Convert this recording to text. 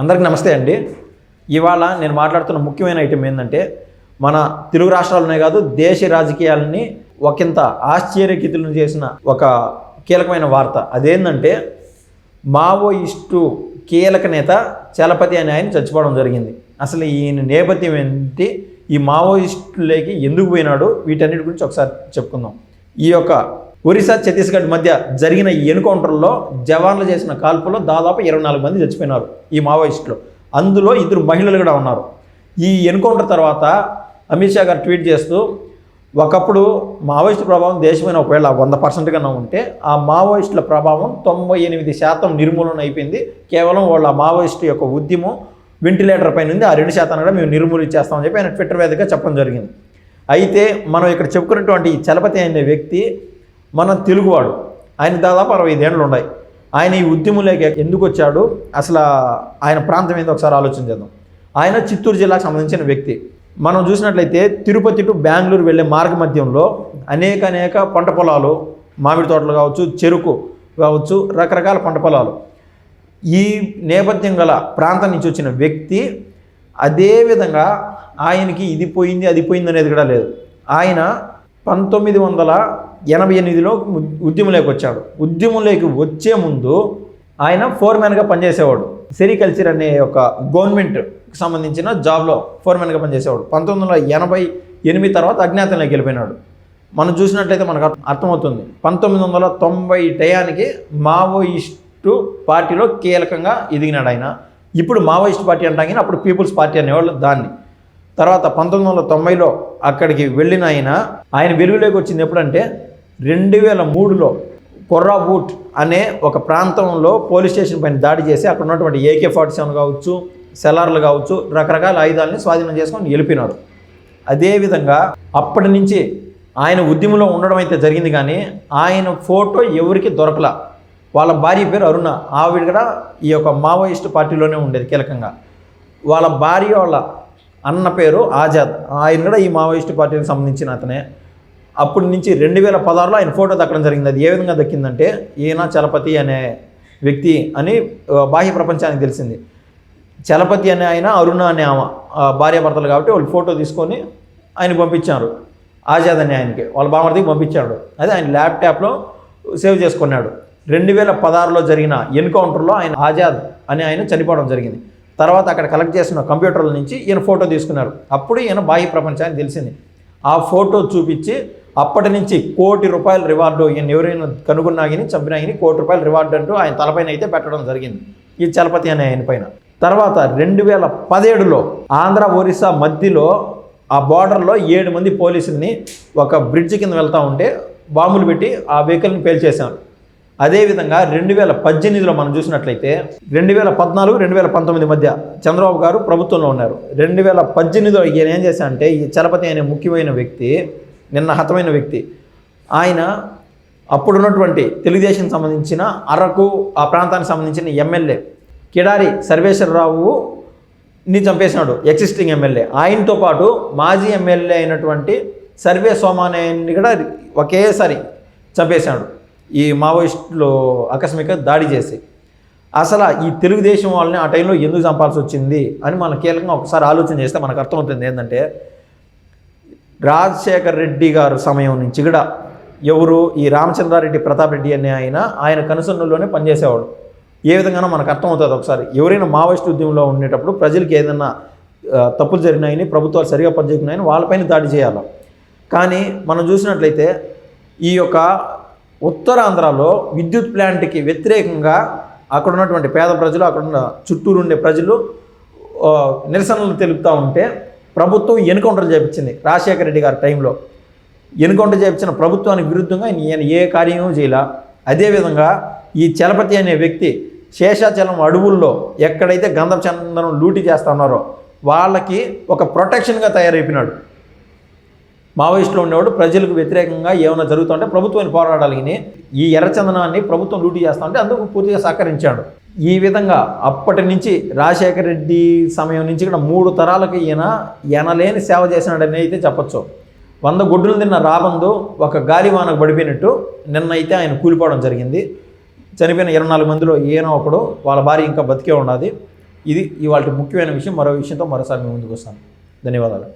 అందరికీ నమస్తే అండి. ఇవాళ నేను మాట్లాడుతున్న ముఖ్యమైన ఐటెం ఏంటంటే మన తెలుగు రాష్ట్రాలనే కాదు దేశ రాజకీయాలని ఒకంత ఆశ్చర్యకితులను చేసిన ఒక కీలకమైన వార్త. అదేంటంటే మావోయిస్టు కీలక నేత చలపతి అనే ఆయన చచ్చిపోవడం జరిగింది. అసలు ఈయన నేపథ్యం ఏంటి? ఈ మావోయిస్టులకి ఎందుకు పోయినాడు? వీటన్నిటి గురించి ఒకసారి చెప్పుకుందాం. ఈ యొక్క ఒరిస్సా ఛత్తీస్గఢ్ మధ్య జరిగిన ఈ ఎన్కౌంటర్లో జవాన్లు చేసిన కాల్పులో దాదాపు ఇరవై నాలుగు మంది చచ్చిపోయినారు ఈ మావోయిస్టులు. అందులో ఇద్దరు మహిళలు కూడా ఉన్నారు. ఈ ఎన్కౌంటర్ తర్వాత అమిత్ షా గారు ట్వీట్ చేస్తూ ఒకప్పుడు మావోయిస్టు ప్రభావం దేశమైన ఒకవేళ వంద పర్సెంట్ కన్నా ఉంటే ఆ మావోయిస్టుల ప్రభావం తొంభై ఎనిమిది శాతం నిర్మూలన అయిపోయింది. కేవలం వాళ్ళ మావోయిస్టు యొక్క ఉద్యమం వెంటిలేటర్ పైన ఉంది. ఆ రెండు శాతం కూడా మేము నిర్మూలించేస్తామని చెప్పి ఆయన ట్విట్టర్ వేదికగా చెప్పడం జరిగింది. అయితే మనం ఇక్కడ చెప్పుకున్నటువంటి ఈ చలపతి అనే వ్యక్తి మన తెలుగువాడు. ఆయన దాదాపు అరవై ఐదేళ్ళు ఉన్నాయి ఆయన ఈ ఉద్యమంలోకి ఎందుకు వచ్చాడు? అసలు ఆయన ప్రాంతం ఏందో ఒకసారి ఆలోచన చేద్దాం. ఆయన చిత్తూరు జిల్లాకు సంబంధించిన వ్యక్తి. మనం చూసినట్లయితే తిరుపతి టు బెంగళూరు వెళ్ళే మార్గ మధ్యంలో అనేక అనేక పంట పొలాలు మామిడి తోటలు కావచ్చు చెరుకు కావచ్చు రకరకాల పంట పొలాలు. ఈ నేపథ్యం గల ప్రాంతం నుంచి వచ్చిన వ్యక్తి అదే విధంగా ఆయనకి ఇది పోయింది అది పోయింది అనేది కూడా లేదు. ఆయన పంతొమ్మిది వందల ఎనభై ఎనిమిదిలో ఉద్యమంలోకి వచ్చాడు. ఉద్యమంలోకి వచ్చే ముందు ఆయన ఫోర్మ్యాన్గా పనిచేసేవాడు. సెరికల్చర్ అనే ఒక గవర్నమెంట్కి సంబంధించిన జాబ్లో ఫోర్మ్యాన్గా పనిచేసేవాడు. పంతొమ్మిది వందల ఎనభై ఎనిమిది తర్వాత అజ్ఞాతంలోకి వెళ్ళిపోయినాడు. మనం చూసినట్లయితే మనకు అర్థమవుతుంది. పంతొమ్మిది వందల తొంభై టయానికి మావోయిస్టు పార్టీలో కీలకంగా ఎదిగినాడు ఆయన. ఇప్పుడు మావోయిస్ట్ పార్టీ అంటాం కానీ అప్పుడు పీపుల్స్ పార్టీ అనేవాళ్ళు దాన్ని. తర్వాత పంతొమ్మిది వందల తొంభైలో అక్కడికి వెళ్ళిన ఆయన ఆయన వెలుగులోకి వచ్చింది ఎప్పుడంటే రెండు వేల మూడులో కొర్రాబూట్ అనే ఒక ప్రాంతంలో పోలీస్ స్టేషన్ పైన దాడి చేసి అక్కడ ఉన్నటువంటి ఏకే ఫార్టీ సెవెన్ కావచ్చు సెలార్లు కావచ్చు రకరకాల ఆయుధాలని స్వాధీనం చేసుకొని వెళ్ళిపోయినారు అదేవిధంగా అప్పటి నుంచి ఆయన ఉద్యమంలో ఉండడం అయితే జరిగింది కానీ ఆయన ఫోటో ఎవరికి దొరకలా. వాళ్ళ భార్య పేరు అరుణ. ఆవిడ కూడా ఈ యొక్క మావోయిస్ట్ పార్టీలోనే ఉండేది కీలకంగా. వాళ్ళ భార్య వాళ్ళ అన్న పేరు ఆజాద్. ఆయన కూడా ఈ మావోయిస్టు పార్టీకి సంబంధించిన అతనే. అప్పటి నుంచి రెండు వేల పదహారులో ఆయన ఫోటో దక్కడం జరిగింది. అది ఏ విధంగా దక్కిందంటే ఈయన చలపతి అనే వ్యక్తి అని బాహ్య ప్రపంచానికి తెలిసింది. చలపతి అనే ఆయన అరుణ అనే ఆమె భార్యాభర్తలు కాబట్టి వాళ్ళు ఫోటో తీసుకొని ఆయన పంపించారు. ఆజాద్ అనే ఆయనకి. వాళ్ళ బామర్దికి పంపించాడు. అదే ఆయన ల్యాప్టాప్లో సేవ్ చేసుకున్నాడు. రెండు వేల పదహారులో జరిగిన ఎన్కౌంటర్లో ఆయన ఆజాద్ అని ఆయన చనిపోవడం జరిగింది. తర్వాత అక్కడ కలెక్ట్ చేసిన కంప్యూటర్ల నుంచి ఈయన ఫోటో తీసుకున్నారు. అప్పుడు ఈయన బాహ్య ప్రపంచానికి తెలిసింది. ఆ ఫోటో చూపించి అప్పటి నుంచి కోటి రూపాయల రివార్డు ఈయన ఎవరైనా కనుగొన్నా కానీ చంపినా కానీ కోటి రూపాయల రివార్డు అంటూ ఆయన తలపైన అయితే పెట్టడం జరిగింది. ఈ చలపతి అనే ఆయన పైన. తర్వాత రెండు వేల పదిహేడులో ఆంధ్ర ఒరిస్సా మధ్యలో ఆ బార్డర్లో ఏడు మంది పోలీసుల్ని ఒక బ్రిడ్జ్ కింద వెళ్తూ ఉంటే బాంబులు పెట్టి ఆ వెహికల్ని పేల్చేశారు. అదేవిధంగా రెండు వేల పద్దెనిమిదిలో మనం చూసినట్లయితే రెండు వేల పద్నాలుగు రెండు వేల పంతొమ్మిది మధ్య చంద్రబాబు గారు ప్రభుత్వంలో ఉన్నారు. రెండు వేల పద్దెనిమిదిలో ఈయన ఏం చేశారంటే ఈ చలపతి అనే ముఖ్యమైన వ్యక్తి నిన్న హతమైన వ్యక్తి ఆయన అప్పుడున్నటువంటి తెలుగుదేశం సంబంధించిన అరకు ఆ ప్రాంతానికి సంబంధించిన ఎమ్మెల్యే కిడారి సర్వేశ్వరరావు ని చంపేసినాడు ఎగ్జిస్టింగ్ ఎమ్మెల్యే. ఆయనతో పాటు మాజీ ఎమ్మెల్యే అయినటువంటి సర్వే సోమానేని కూడా ఒకేసారి చంపేశాడు ఈ మావోయిస్టులు ఆకస్మిక దాడి చేసి. అసలు ఈ తెలుగుదేశం వాళ్ళని ఆ టైంలో ఎందుకు చంపాల్సి వచ్చింది అని మనం కీలకంగా ఒకసారి ఆలోచన చేస్తే మనకు అర్థమవుతుంది ఏంటంటే రాజశేఖర్ రెడ్డి గారు సమయం నుంచి కూడా ఎవరు ఈ రామచంద్రారెడ్డి ప్రతాప్ రెడ్డి అనే ఆయన ఆయన కనుసన్నుల్లోనే పనిచేసేవాడు. ఏ విధంగానో మనకు అర్థమవుతుంది ఒకసారి. ఎవరైనా మావోయిస్ట్ ఉద్యమంలో ఉండేటప్పుడు ప్రజలకి ఏదైనా తప్పులు జరిగినాయని ప్రభుత్వాలు సరిగా పనిచేస్తున్నాయని వాళ్ళపైన దాడి చేయాలి. కానీ మనం చూసినట్లయితే ఈ యొక్క ఉత్తరాంధ్రలో విద్యుత్ ప్లాంట్కి వ్యతిరేకంగా అక్కడ ఉన్నటువంటి పేద ప్రజలు అక్కడ ఉన్న చుట్టూరు ఉండే ప్రజలు నిరసనలు తెలుపుతూ ఉంటే ప్రభుత్వం ఎన్కౌంటర్ చేపించింది రాజశేఖర రెడ్డి గారి టైంలో. ఎన్కౌంటర్ చేపించిన ప్రభుత్వానికి విరుద్ధంగా ఈయన ఏ కార్యము చేయలా. అదేవిధంగా ఈ చలపతి అనే వ్యక్తి శేషాచలం అడవుల్లో ఎక్కడైతే గంధం చందనం లూటీ చేస్తా ఉన్నారో వాళ్ళకి ఒక ప్రొటెక్షన్గా తయారైపోయినాడు. మావోయిస్టులో ఉండేవాడు ప్రజలకు వ్యతిరేకంగా ఏమైనా జరుగుతుంటే ప్రభుత్వాన్ని పోరాడాలి. కానీ ఈ ఎర్రచందనాన్ని ప్రభుత్వం లూటీ చేస్తా ఉంటే అందుకు పూర్తిగా సహకరించాడు. ఈ విధంగా అప్పటి నుంచి రాజశేఖర రెడ్డి సమయం నుంచి కూడా మూడు తరాలకు ఈయన ఎనలేని సేవ చేసినాడని అయితే చెప్పొచ్చు. వంద గుడ్డులు తిన్న రాబందు ఒక గాలివానకు పడిపోయినట్టు నిన్న అయితే ఆయన కూలిపోవడం జరిగింది. చనిపోయిన ఇరవై నాలుగు మందిలో ఈయన ఒకడు వాళ్ళ భార్య ఇంకా బతికే ఉన్నది ఇది ఇవాళ ముఖ్యమైన విషయం. మరో విషయంతో మరోసారి మీ ముందుకు వస్తాను. ధన్యవాదాలు.